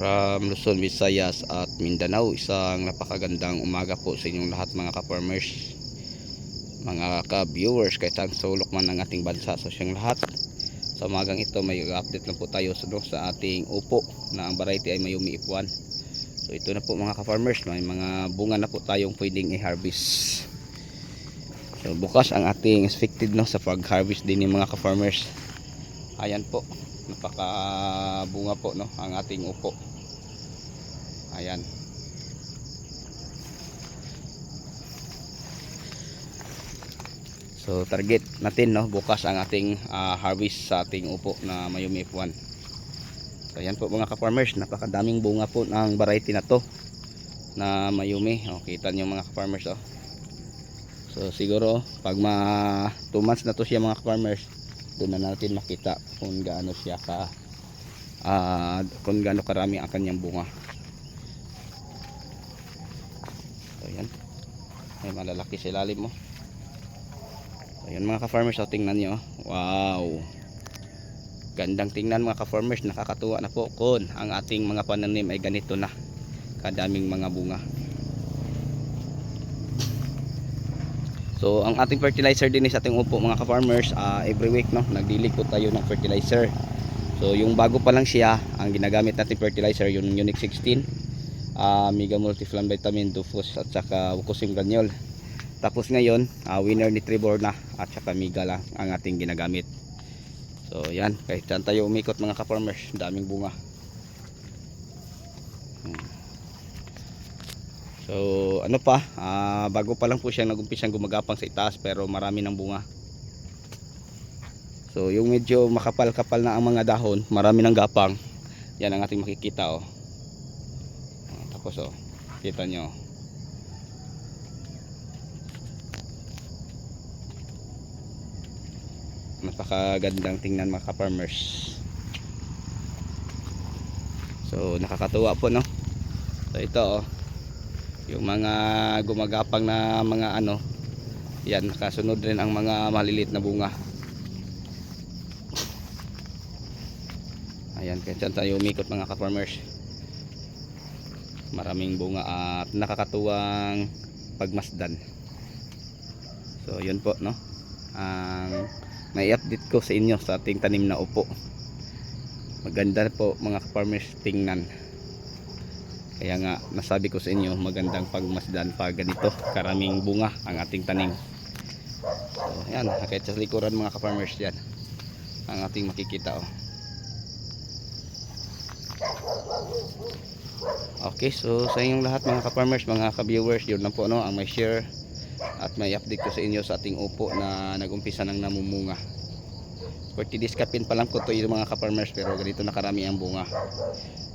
from Luzon, Visayas at Mindanao. Isang napakagandang umaga po sa inyong lahat mga ka-farmers, mga ka-viewers, kahit saan sulok man ng ating bansa sa siyang lahat. Sa umagang ito may update lang po tayo sa, no, sa ating upo na ang variety ay Mayumi F1. So ito na po mga ka-farmers, may mga bunga na po tayong pwedeng i-harvest. So bukas ang ating expected no sa pag-harvest din ng mga ka-farmers. Ayan po, napaka-bunga po no ang ating upo. Ayan. So target natin no bukas ang ating ah, harvest sa ating upo na Mayumi F1. So ayan po mga ka-farmers, napakadaming bunga po ng variety na to na Mayumi. O, kita niyo mga ka-farmers oh. So siguro pag ma 2 months na to siya mga farmers, doon na natin makita kung gaano siya ka ah, kung gaano karami ang kanyang bunga. So yan. May malalaki sa ilalim mo. So yan mga ka-farmers, so tingnan niyo. Wow. Gandang tingnan mga ka-farmers, nakakatuwa na po kung ang ating mga pananim ay ganito na. Kadaming mga bunga. So ang ating fertilizer din is ating upo mga ka-farmers ah, every week no nagdilig po tayo ng fertilizer. So yung bago pa lang siya ang ginagamit natin fertilizer yung Unique 16 ah Mega Multiflam Vitamin Dufus at saka Wukosim Granule. Tapos ngayon ah, Winner Nitribor na at saka Mega lang ang ating ginagamit. So yan kahit saan tayo umikot mga ka-farmers daming bunga. Hmm. So ano pa, ah, bago pa lang po siyang nagumpisang gumagapang sa itaas pero marami ng bunga. So yung medyo makapal-kapal na ang mga dahon, marami ng gapang. Yan ang ating makikita oh. Ah, Tapos oh, kita nyo. Napakagandang tingnan mga ka-farmers. So nakakatuwa po no. So ito oh yung mga gumagapang na mga ano yan nakasunod rin ang mga maliliit na bunga. Ayan kaya dyan tayo umikot mga ka-farmers. Maraming bunga at nakakatuwang pagmasdan. So yun po no? Ang may update ko sa inyo sa ating tanim na upo. Maganda po mga ka-farmers tingnan kaya nga nasabi ko sa inyo magandang pagmasdan pag ganito karaming bunga ang ating tanim. So yan, kahit sa likuran mga ka-farmers yan ang ating makikita oh. Okay, so sa inyong lahat mga ka-farmers, mga ka-viewers, yun lang po no, ang may share at may update ko sa inyo sa ating upo na nagumpisa ng namumunga. 40 days kapin pa lang ko to yung mga ka-farmers pero ganito na karami ang bunga.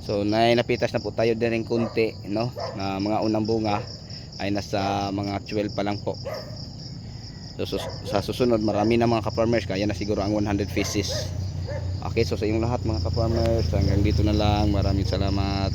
So nay napitas na po tayo din ng kunti no na mga unang bunga ay nasa mga 12 pa lang po. So, sus- sa susunod marami na mga ka-farmers kaya na siguro ang 100 pieces. Okay, so sa inyong lahat mga ka-farmers hanggang dito na lang. Maraming salamat.